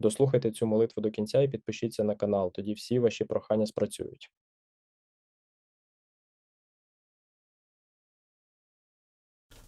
Дослухайте цю молитву до кінця і підпишіться на канал, тоді всі ваші прохання спрацюють.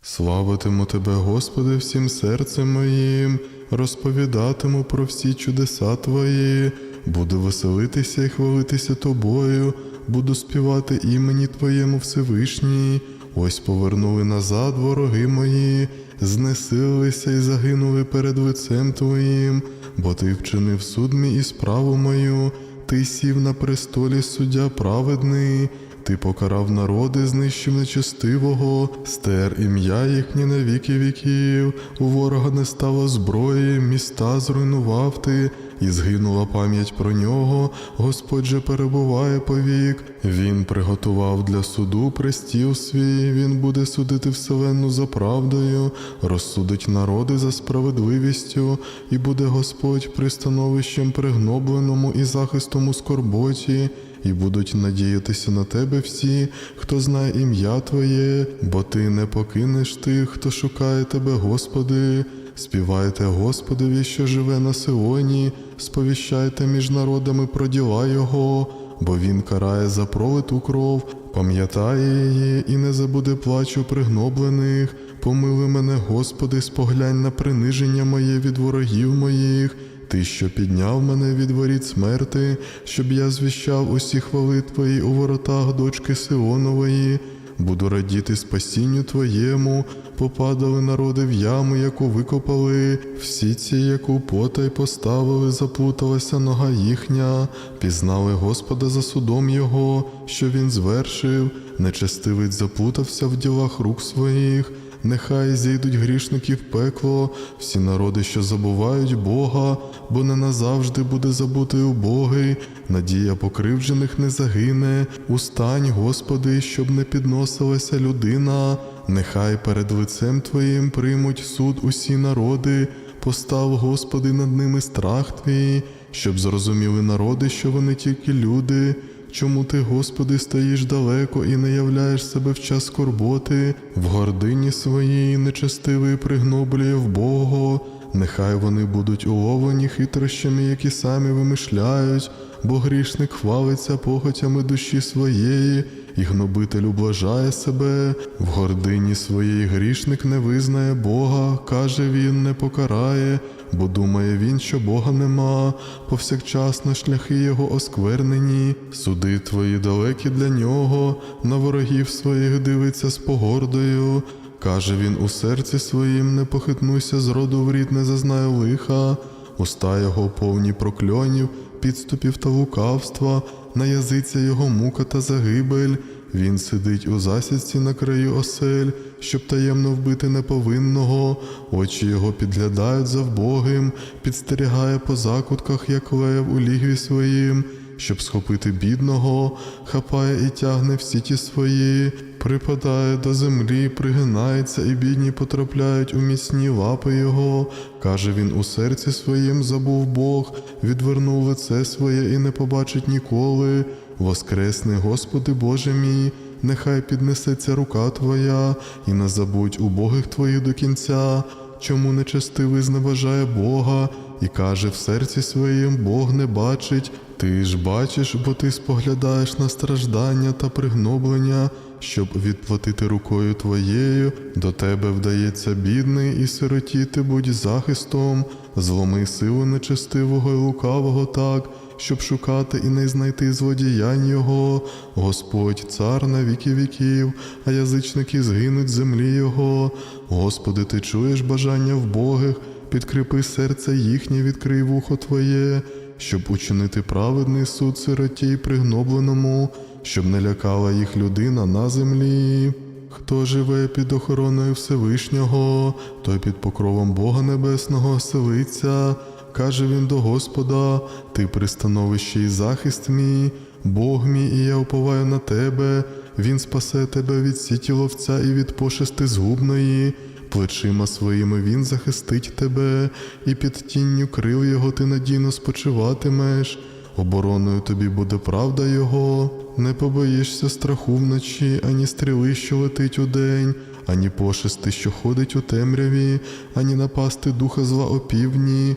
Славитиму Тебе, Господи, всім серцем моїм, розповідатиму про всі чудеса Твої, буду веселитися і хвалитися Тобою, буду співати імені Твоєму Всевишній. Ось повернули назад вороги мої, знесилися і загинули перед лицем Твоїм, бо Ти вчинив суд мій і справу мою, Ти сів на престолі суддя праведний. Ти покарав народи, знищив нечестивого, стер ім'я їхнє на віки віків, у ворога не стало зброї, міста зруйнував ти, і згинула пам'ять про нього, Господь же перебуває повік. Він приготував для суду престіл свій, він буде судити вселенну за правдою, розсудить народи за справедливістю, і буде Господь пристановищем пригнобленому і захистом у скорботі і будуть надіятися на тебе всі, хто знає ім'я Твоє, бо Ти не покинеш тих, хто шукає Тебе, Господи. Співайте Господові, що живе на Сионі, сповіщайте між народами про діла Його, бо Він карає за пролиту кров, пам'ятає її і не забуде плачу пригноблених. Помили мене, Господи, споглянь на приниження моє від ворогів моїх. Ти, що підняв мене від воріт смерти, щоб я звіщав усі хвали Твої у воротах дочки Сионової. Буду радіти спасінню Твоєму, попадали народи в яму, яку викопали, всі ці, яку потай поставили, заплуталася нога їхня, пізнали Господа за судом Його, що Він звершив, нечестивець заплутався в ділах рук своїх. Нехай зійдуть грішники в пекло, всі народи, що забувають Бога, бо не назавжди буде забутий убогий, надія покривджених не загине. Устань, Господи, щоб не підносилася людина. Нехай перед лицем Твоїм приймуть суд усі народи, постав, Господи, над ними страх Твій, щоб зрозуміли народи, що вони тільки люди. Чому ти, Господи, стоїш далеко і не являєш себе в час скорботи, в гордині своїй нечестивий пригноблює в Бога, нехай вони будуть уловлені хитрощами, які самі вимишляють, бо грішник хвалиться похотями душі своєї, і гнобитель ублажає себе, в гордині своєї грішник не визнає Бога, каже він, не покарає, бо думає він, що Бога нема, повсякчасно шляхи його осквернені, суди твої далекі для нього, на ворогів своїх дивиться з погордою. Каже він у серці своїм, не похитнуйся з роду в рід, не зазнаю лиха, уста його повні прокльонів, підступів та лукавства, на язиця його мука та загибель. Він сидить у засідці на краю осель, щоб таємно вбити неповинного, очі його підглядають за вбогим, підстерігає по закутках, як лев у лігві своїм, щоб схопити бідного, хапає і тягне всі ті свої, припадає до землі, пригинається, і бідні потрапляють у міцні лапи його. Каже він у серці своїм забув Бог, відвернув лице своє і не побачить ніколи. Воскресни, Господи Боже мій, нехай піднесеться рука Твоя, і не забудь убогих Твоїх до кінця. Чому нечестивий зневажає Бога і каже в серці своїм Бог не бачить, ти ж бачиш, бо ти споглядаєш на страждання та пригноблення, щоб відплатити рукою твоєю, до тебе вдається бідний і сиротіти будь захистом, зломи силу нечестивого і лукавого так, щоб шукати і не знайти злодіянь його. Господь, цар на віки віків, а язичники згинуть з землі Його. Господи, ти чуєш бажання вбогих, підкріпи серце їхнє, відкрий вухо Твоє, щоб учинити праведний суд сироті пригнобленому, щоб не лякала їх людина на землі. Хто живе під охороною Всевишнього, той під покровом Бога Небесного селиться, каже він до Господа, ти пристановище і захист мій, Бог мій, і я уповаю на тебе, Він спасе тебе від сіті ловця і від пошести згубної. Плечима своїми він захистить тебе, і під тінню крил його ти надійно спочиватимеш. Обороною тобі буде правда Його, не побоїшся страху вночі, ані стріли, що летить удень, ані пошести, що ходить у темряві, ані напасти духа зла опівдні.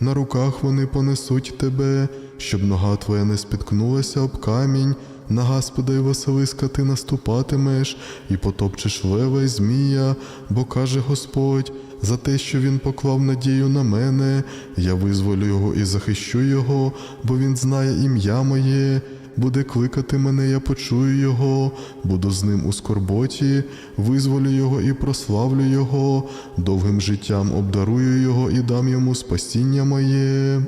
на руках вони понесуть тебе, щоб нога твоя не спіткнулася об камінь. На Господа і Василиска ти наступатимеш і потопчеш лева й змія, бо каже Господь, за те, що він поклав надію на мене, я визволю його і захищу його, бо він знає ім'я моє. Буде кликати мене, я почую його, буду з ним у скорботі, визволю його і прославлю його, довгим життям обдарую його і дам йому спасіння моє.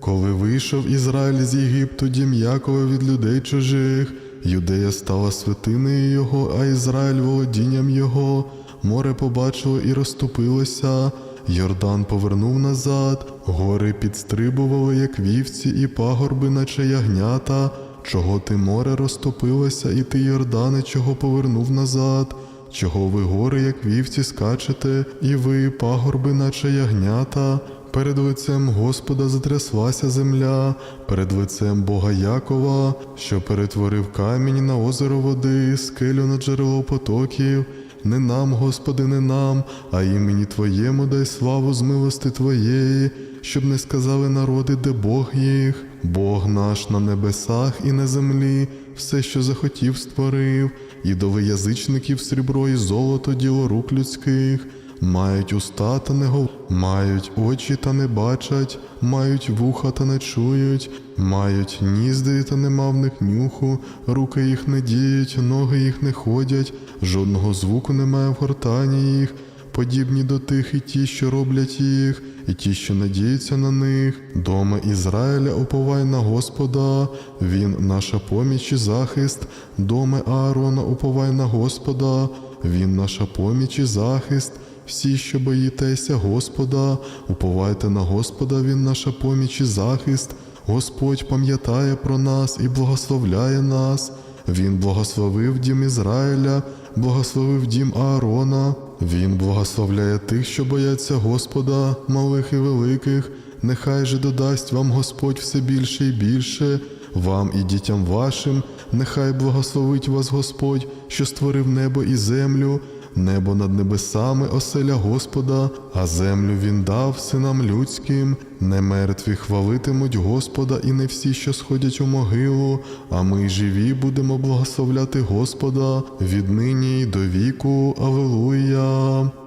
Коли вийшов Ізраїль з Єгипту дім Якова від людей чужих, Юдея стала святинею його, а Ізраїль володінням його. Море побачило і розступилося. Йордан повернув назад, гори підстрибували, як вівці, і пагорби, наче ягнята. Чого ти море розтопилося, і ти, Йордане, чого повернув назад? Чого ви гори, як вівці, скачете, і ви, пагорби, наче ягнята? Перед лицем Господа затряслася земля, перед лицем Бога Якова, що перетворив камінь на озеро води, скелю на джерело потоків. Не нам, Господи, не нам, а імені Твоєму дай славу з милости Твоєї, щоб не сказали народи, де Бог їх. Бог наш на небесах і на землі, все, що захотів, створив, і до язичників срібро і золото, діло рук людських. Мають уста та не гов... мають очі та не бачать, мають вуха та не чують, мають нізди та нема в них нюху, руки їх не діють, ноги їх не ходять, жодного звуку немає в гортані їх, подібні до тих і ті, що роблять їх, і ті, що надіються на них. Дома Ізраїля уповай на Господа, він наша поміч і захист, доми Аарона уповай на Господа, він наша поміч і захист. Всі, що боїтеся Господа, уповайте на Господа, Він наша поміч і захист. Господь пам'ятає про нас і благословляє нас. Він благословив дім Ізраїля, благословив дім Аарона. Він благословляє тих, що бояться Господа, малих і великих. Нехай же додасть вам Господь все більше і більше, вам і дітям вашим. Нехай благословить вас Господь, що створив небо і землю. Небо над небесами оселя Господа, а землю він дав синам людським. Не мертві хвалитимуть Господа, і не всі, що сходять у могилу, а ми живі будемо благословляти Господа віднині й до віку. Алилуя.